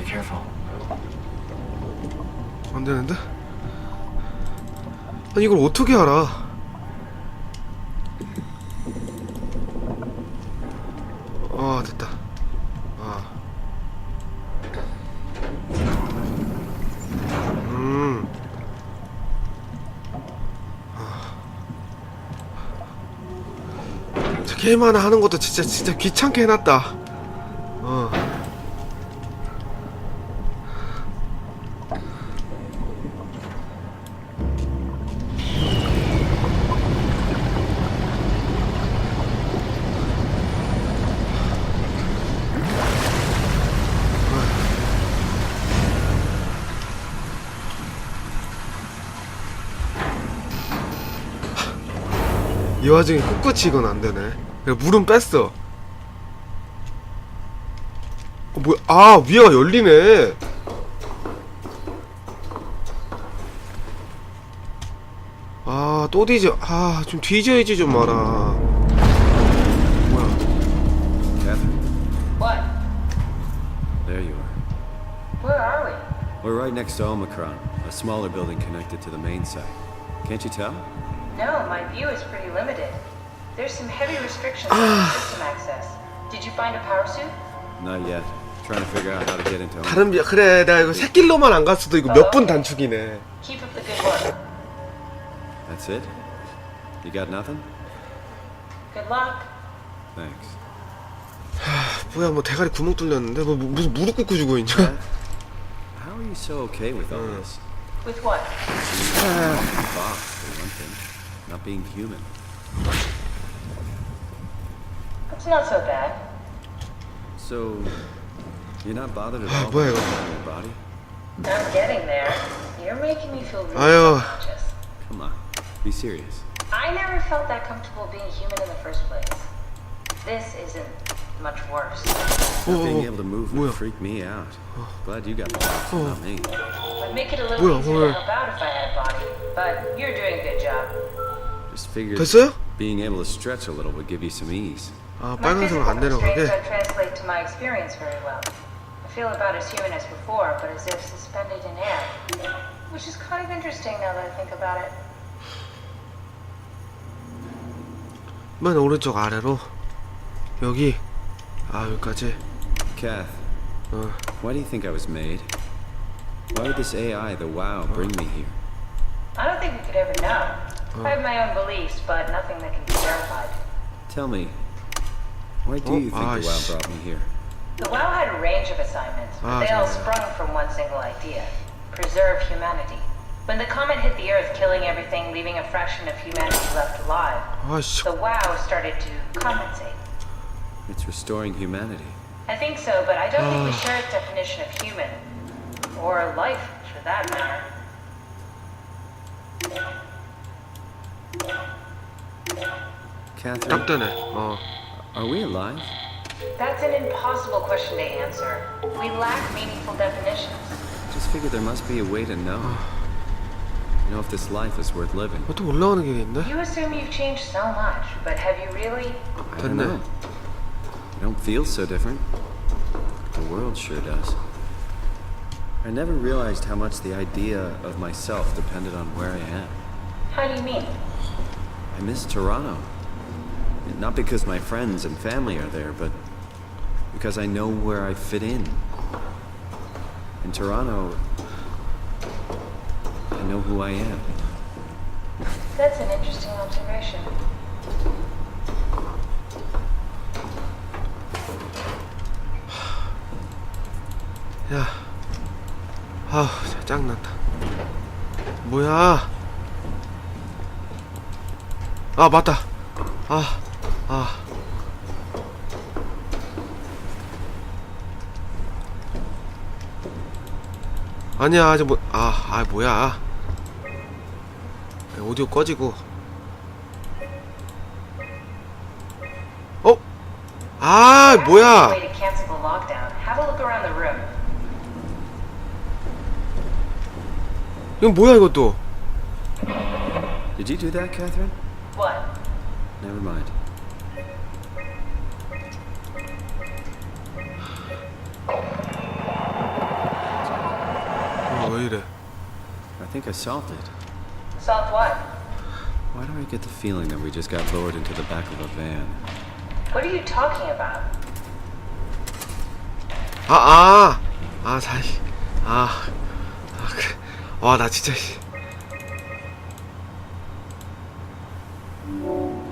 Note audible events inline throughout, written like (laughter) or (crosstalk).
be careful. 안 되는데? 아니 이걸 어떻게 알아? 아 됐다. 아. 음. 아. 저 게임 하나 하는 것도 진짜 진짜 귀찮게 해놨다. 어. 이 와중에 꿋꿋이 이건 안 되네. 물은 뺐어. 어, 뭐야? 아, 위에가 열리네. 아, 또 뒤져. 아, 좀 뒤져야지 좀 마라. 뭐야? Catherine, What? there you are. Where are we? We're right next to Omicron, a smaller building connected to the main site. Can't you tell? No, my view is pretty limited. There's some heavy restrictions on system access. Did you find a power suit? Not yet. Trying to figure out how to get into Omicron. 다른 비 그래 내가 이거 새길로만 안 갔어도 이거 몇 분 단축이네. Keep up the good work. That's it? You got nothing? Good luck. Thanks. 뭐야 뭐 대가리 구멍 뚫렸는데 뭐 무슨 무릎 꿇고 죽어 있냐? How are you so okay with all this? With what? Thing. Not being human. It's not so bad. So, you're not bothered at Ah, (sighs) all 뭐야, by 이거. your body? I'm getting there. You're making me feel really 아유. self-conscious. Come on, be serious. I never felt that comfortable being human in the first place. This isn't much worse. 어, Not being 어, able to move 뭐야? would freak me out. Glad you got bothered, not me. Would make it a little 뭐야, easier 뭐야. to help out if I had a body. But you're doing a good job. Just figured 됐어요? being able to stretch a little would give you some ease. 아 My 빨간색으로 physical 안 constraints 내려가게. don't translate to my experience very well. I feel about as human as before, but as if suspended in air. Which is kind of interesting now that I think about it. 맨 오른쪽 아래로 여기 아 여기까지. Kath, 어. why do you think I was made? Why did this AI, the WoW, bring me here? I don't think we could ever know. I have my own beliefs, but nothing that can be verified. Tell me, why do Oh, you think the WoW brought me here? The WoW had a range of assignments, but Ah, they all sorry. sprung from one single idea preserve humanity. When the comet hit the Earth, killing everything, leaving a fraction of humanity left alive, 아씨. the WoW started to compensate. It's restoring humanity. I think so, but I don't think we Ah. share its definition of human. Or life, for that matter. Catherine, 딱 되네. 어. are we alive? That's an impossible question to answer. We lack meaningful definitions. Just figured there must be a way to know. Know if this life is worth living. 어, 또 올라가는 게 있네. You assume you've changed so much, but have you really? I don't 됐네. know. I don't feel so different. The world sure does. I never realized how much the idea of myself depended on where I am. How do you mean? I miss Toronto. Not because my friends and family are there, but because I know where I fit in. In Toronto, I know who I am. That's an interesting observation. 야. 아우 진짜 짱난다. 뭐야? 아 맞다. 아 아. 아니야 아직 뭐 아, 아 뭐야 오디오 꺼지고 어? 아 뭐야. 이건 뭐야 이것도 Did you do that, Catherine? What? Never mind. 왜 이래? I think I solved it. Solved what? Why do I get the feeling that we just got lowered into the back of a van? What are you talking about? 아, 아, 아, 사실, 아, 아, 그래. 와, 나 진짜, 씨.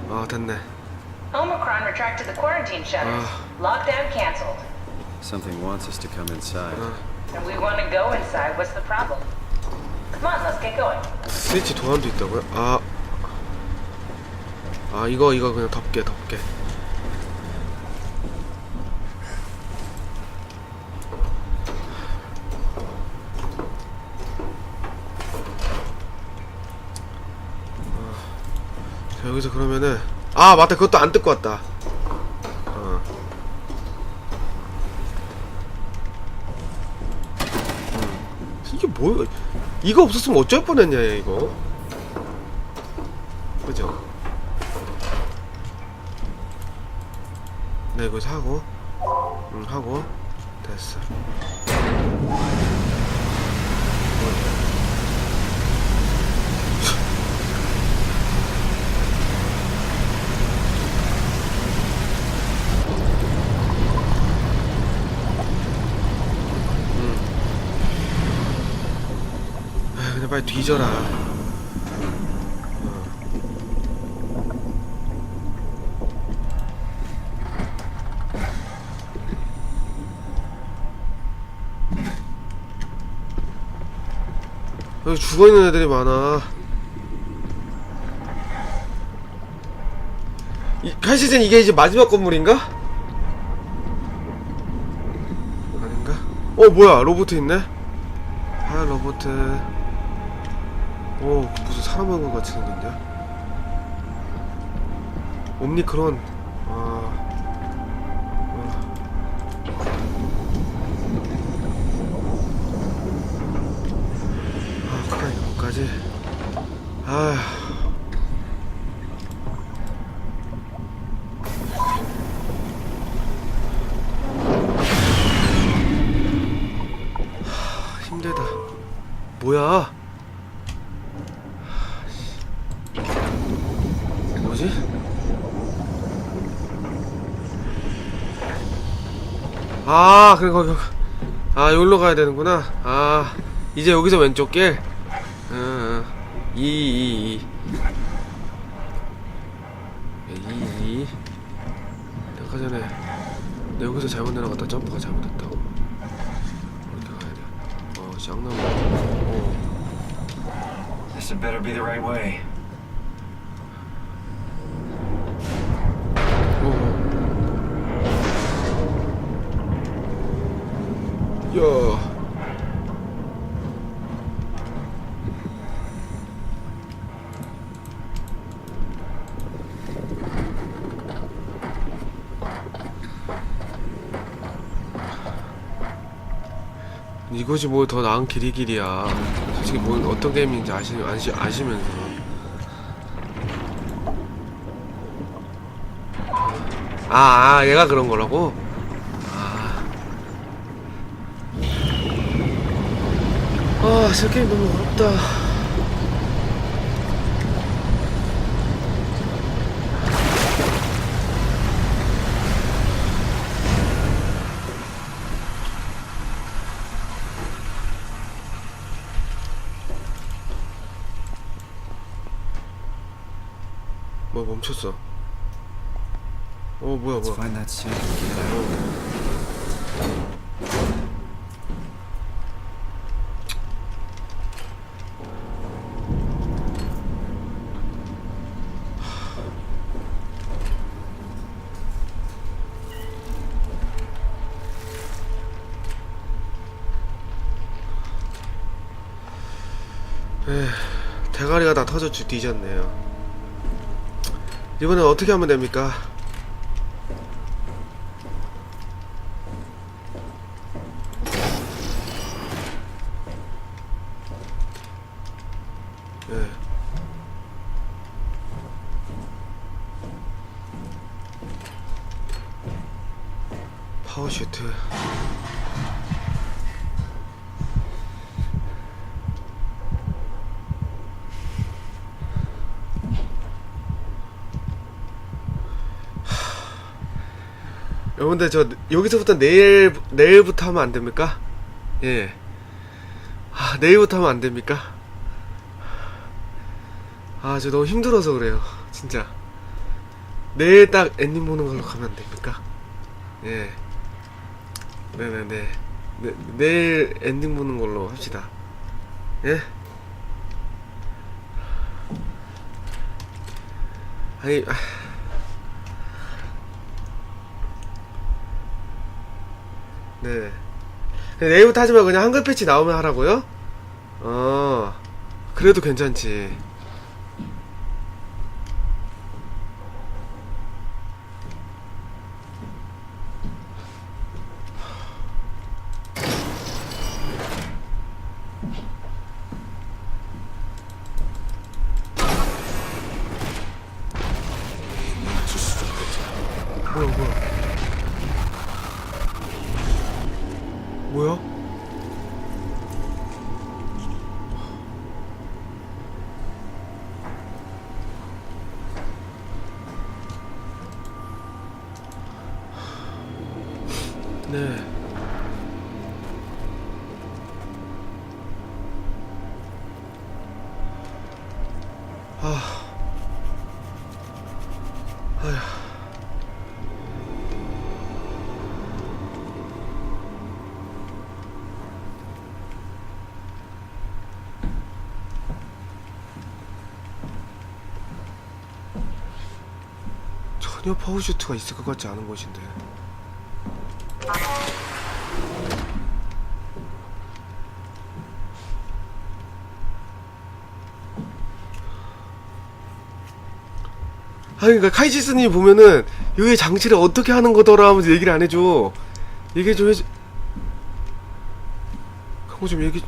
아, 됐네. Omicron retracted the quarantine shutters. Ah. Lockdown canceled. Something wants us to come inside. And we want to go inside. What's the problem? Come on, let's get going. 스위치 도안도 있다고요? 아, 아, 이거, 이거 그냥 덮게, 덮게. 아, 자, 여기서 그러면은, 아, 맞다, 그것도 안 뜯고 왔다. 어. 음. 이게 뭐야? 이거 없었으면 어쩔 뻔했냐, 얘, 이거. 그죠? 네, 이거 사고, 응, 하고, 됐어. 빨리 뒤져라. 여기 죽어있는 애들이 많아 이, 칼시즌 이게 이제 마지막 건물인가? 아닌가? 어 뭐야 로봇 있네? 아 로봇 오 무슨 사람 얼굴 같이 생긴데? 옴니크론 아, 아. 그래 이거까지. 아. 하, 힘들다. 뭐야 뭐지? 아 그래 거기 아 여기로 가야 되는구나 아 이제 여기서 왼쪽 길 응, 응. 이, 이, 이. 이, 이. 아까 전에 내가 여기서 잘못 내려갔다 점프가 잘못했다고 이렇게 가야 돼 어, 짱나무 어. This had better be the right way. 야. 이것이 뭐 더 나은 길이 길이야. 솔직히 뭐 어떤 게임인지 아시, 아시 아시면서. 아, 아, 얘가 그런 거라고? 아, 저 게임 너무 어렵다. 뭐 멈췄어? 어 뭐야 뭐야? find that suit and get out. 대가리가 다주 뒤졌네요. 이번엔 어떻게 하면 됩니까? 예. 파워슈트. 여러분들 저 여기서부터 내일 내일부터 하면 안 됩니까? 예. 아 내일부터 하면 안 됩니까? 아 저 너무 힘들어서 그래요. 진짜. 내일 딱 엔딩 보는 걸로 가면 안 됩니까? 예. 네네네. 네, 내일 엔딩 보는 걸로 합시다. 예? 아니, 아. 네. 그냥 내일부터 하지 말고 그냥 한글 패치 나오면 하라고요? 어, 그래도 괜찮지. 뭐야, 뭐야. 전혀 파우슈트가 있을 것 같지 않은 곳인데. 아니 그러니까 카이지스님 보면은 여기 장치를 어떻게 하는 거더라 하면서 얘기를 안 해줘. 얘기 좀 해줘. 그거 좀 얘기.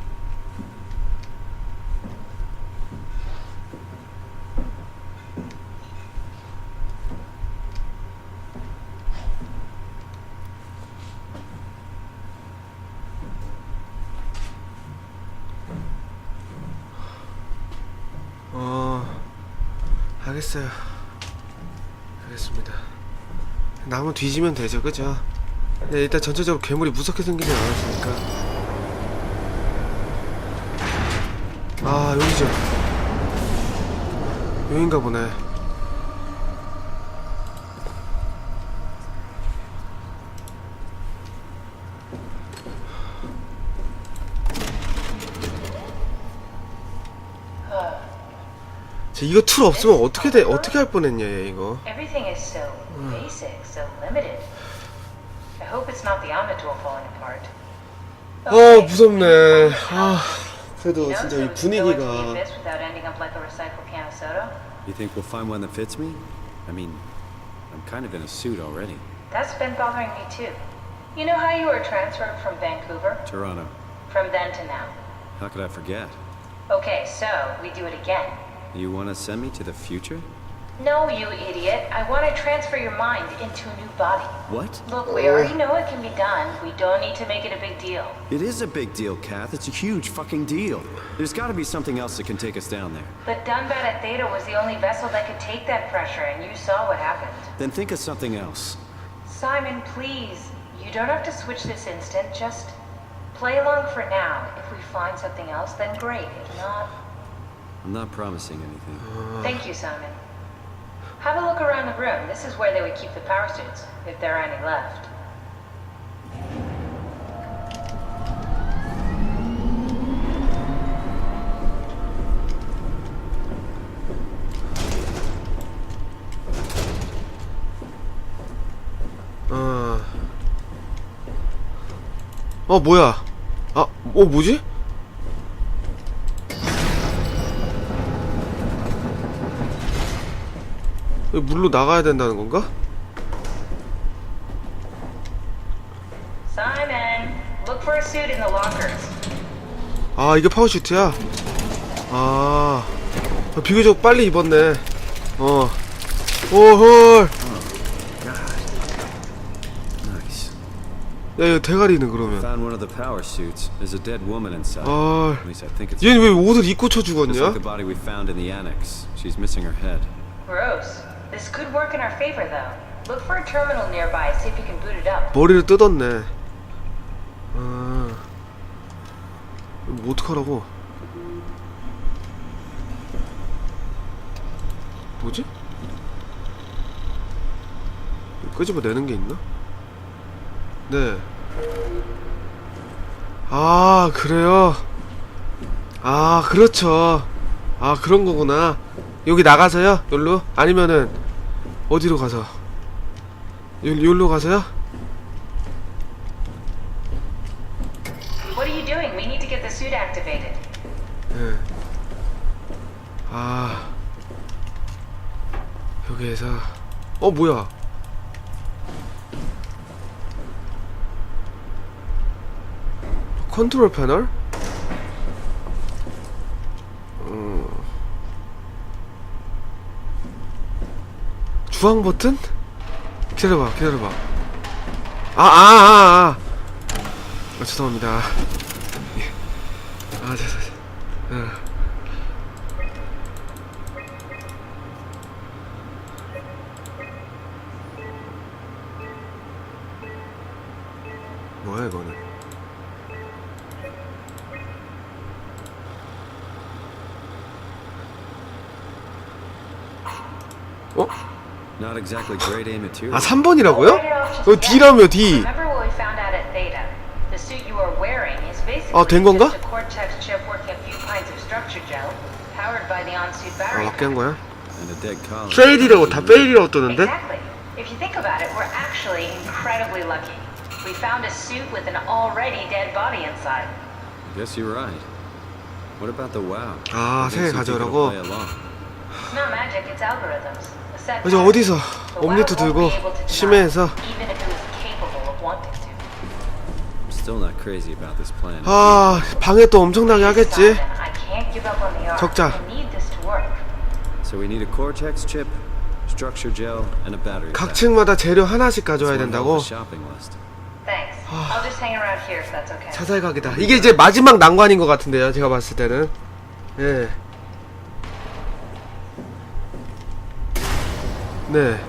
알겠어요. 알겠습니다. 나무 뒤지면 되죠, 그죠? 네, 일단 전체적으로 괴물이 무섭게 생기진 않았으니까. 아, 여기죠. 여긴가 보네. 쟤 이거 툴 없으면 어떻게 돼, 어떻게 할 뻔했냐, 얘 이거. Everything is so basic, so limited. I hope it's not the Omnitor falling apart. 아, 무섭네. 아, 그래도 You know, 진짜 to 이 go into the 분위기가. abyss without ending up like a recycled can of soda? You think we'll find one that fits me? I mean, I'm kind of in a suit already. That's been bothering me too. You know how you were transferred from Vancouver? Toronto. From then to now. How could I forget? Okay, so we do it again. You want to send me to the future? No, you idiot. I want to transfer your mind into a new body. What? Look, we already know it can be done. We don't need to make it a big deal. It is a big deal, Kath. It's a huge fucking deal. There's got to be something else that can take us down there. But Dunbat at Theta was the only vessel that could take that pressure, and you saw what happened. Then think of something else. Simon, please. You don't have to switch this instant. Just play along for now. If we find something else, then great. If not, I'm not promising anything. thank you, Simon. Have a look around the room. This is where they would keep the power suits, if there are any left. 어. 어, 뭐야? 아, 어, 뭐지? 물로 나가야 된다는 건가? Simon, look for a suit in the lockers. 아, 이게 파워슈트야? 아, 어, 비교적 빨리 입었네. 어. 오, 헐. Nice. 야, 이거 대가리는 그러면. 아. 얘는 왜 옷을 입고 쳐 죽었냐? Gross. This could work in our favor, though. Look for a terminal nearby, see if you can boot it 머리를 뜯었네. 아. 뭐 어떡하라고? 뭐지? 끄집어내는 게 있나? 네. 아, 그래요? 아, 그렇죠. 아, 그런 거구나. 여기 나가서요? 여기로? 아니면은, 어디로 가서? 요, 여기로 가서요? What are you doing? We need to get the suit activated. 예. 아. 여기에서. 어, 뭐야? 컨트롤 패널? 주황 버튼? 기다려봐, 기다려봐. 아, 아, 아, 아. 아 죄송합니다. 예. 아, 자, 자, 자. 아. 뭐야 이거는? Not exactly grade A material. 아 3번이라고요? Right off just 어 yet. D라며 D Remember what we found out at Theta? The suit you are wearing is basically 어, 된 건가? just a Cortex chip working a few pints of structure gel, powered by the on-suit 아 battery. 맞게 한 거야? And a dead column. 페일이라고 다 페일이라고 뜨는데? Exactly. If you think about it, we're actually incredibly lucky. We found a suit with an already dead body inside. Guess you're right. What about the WoW? 아, I think 세계 some people 가져오라고? play along. It's not magic, it's algorithms. 이제. 어디서 옴니트 들고 심해에서. 아 방해 또 엄청나게 하겠지? 적자. 각. 층마다 재료 하나씩 가져와야 된다고? that's okay. 사살각이다 이게 이제 마지막 난관인 것 같은데요 제가 봤을 때는 예. 네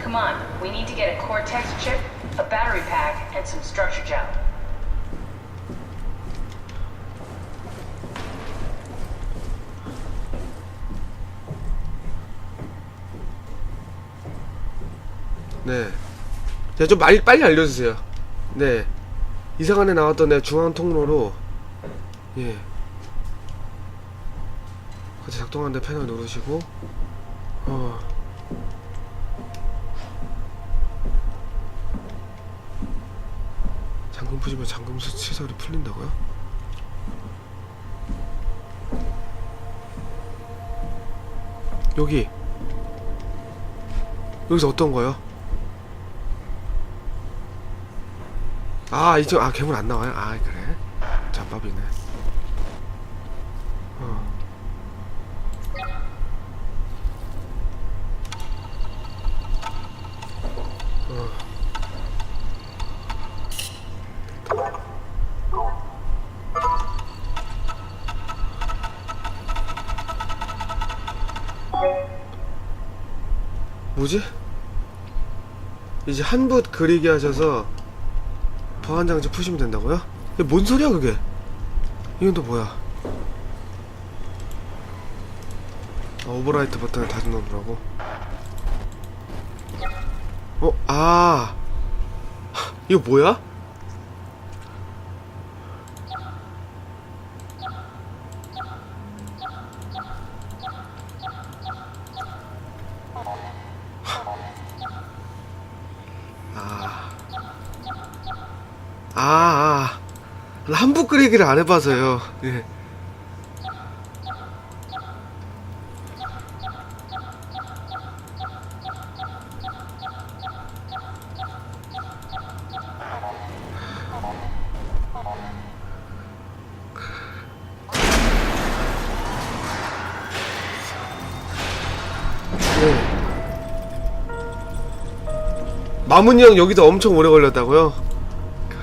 Come on, we need to get a Cortex chip, a battery pack, and some structure gel. 네. 자, 좀 빨리, 빨리 알려주세요. 네. 이 시간에 나왔던 내 중앙 통로로, 예. 같이 작동하는데 패널 누르시고, 어. 푸시면 잠금 수 시설이 풀린다고요? 여기. 여기서 어떤 거요? 아 이제 아 괴물 안 나와요? 아 그래? 잡밥이네. 뭐지? 이제 한 붓 그리게 하셔서 보안장치 푸시면 된다고요? 이게 뭔 소리야 그게? 이건 또 뭐야? 아, 오버라이트 버튼을 다시 넣으라고? 어? 아 하, 이거 뭐야? 아, 아. 한부 끓이기를 안 해봐서요. 예. 예. 마문이 형 여기서 엄청 오래 걸렸다고요?